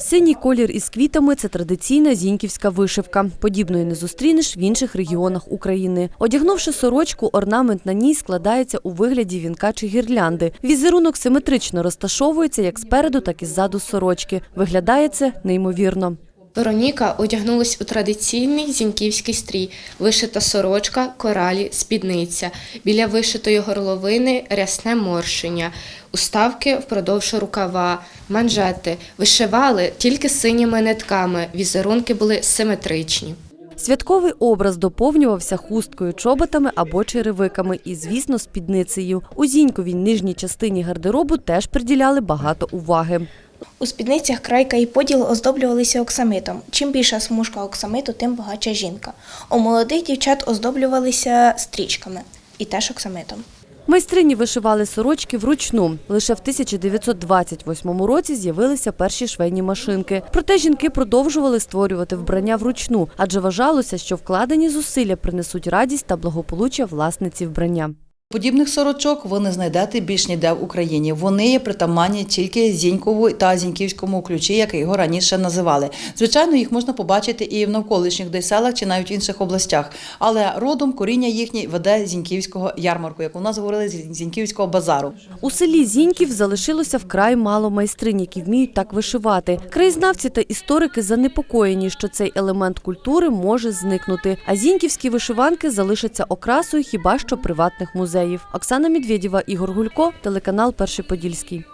Синій колір із квітами це традиційна зіньківська вишивка. Подібної не зустрінеш в інших регіонах України. Одягнувши сорочку, орнамент на ній складається у вигляді вінка чи гірлянди. Візерунок симетрично розташовується як спереду, так і ззаду сорочки. Виглядає це неймовірно. Вероніка одягнулась у традиційний зіньківський стрій, вишита сорочка, коралі, спідниця. Біля вишитої горловини рясне морщення, уставки впродовж рукава, манжети. Вишивали тільки синіми нитками, візерунки були симетричні. Святковий образ доповнювався хусткою, чоботами або черевиками і, звісно, спідницею. У зіньковій нижній частині гардеробу теж приділяли багато уваги. У спідницях крайка і поділ оздоблювалися оксамитом. Чим більша смужка оксамиту, тим багатша жінка. У молодих дівчат оздоблювалися стрічками і теж оксамитом. Майстрині вишивали сорочки вручну. Лише в 1928 році з'явилися перші швейні машинки. Проте жінки продовжували створювати вбрання вручну, адже вважалося, що вкладені зусилля принесуть радість та благополуччя власниці вбрання. Подібних сорочок ви не знайдете більш ніде в Україні. Вони є притаманні тільки зінькову та зіньківському ключі, як його раніше називали. Звичайно, їх можна побачити і в навколишніх десь селах чи навіть в інших областях. Але родом коріння їхнє веде зіньківського ярмарку, як у нас говорили, з зіньківського базару. У селі Зіньків залишилося вкрай мало майстринь, які вміють так вишивати. Краєзнавці та історики занепокоєні, що цей елемент культури може зникнути. А зіньківські вишиванки залишаться окрасою хіба що приватних музеїв. Оксана Медведєва, Ігор Гулько, телеканал Перший Подільський.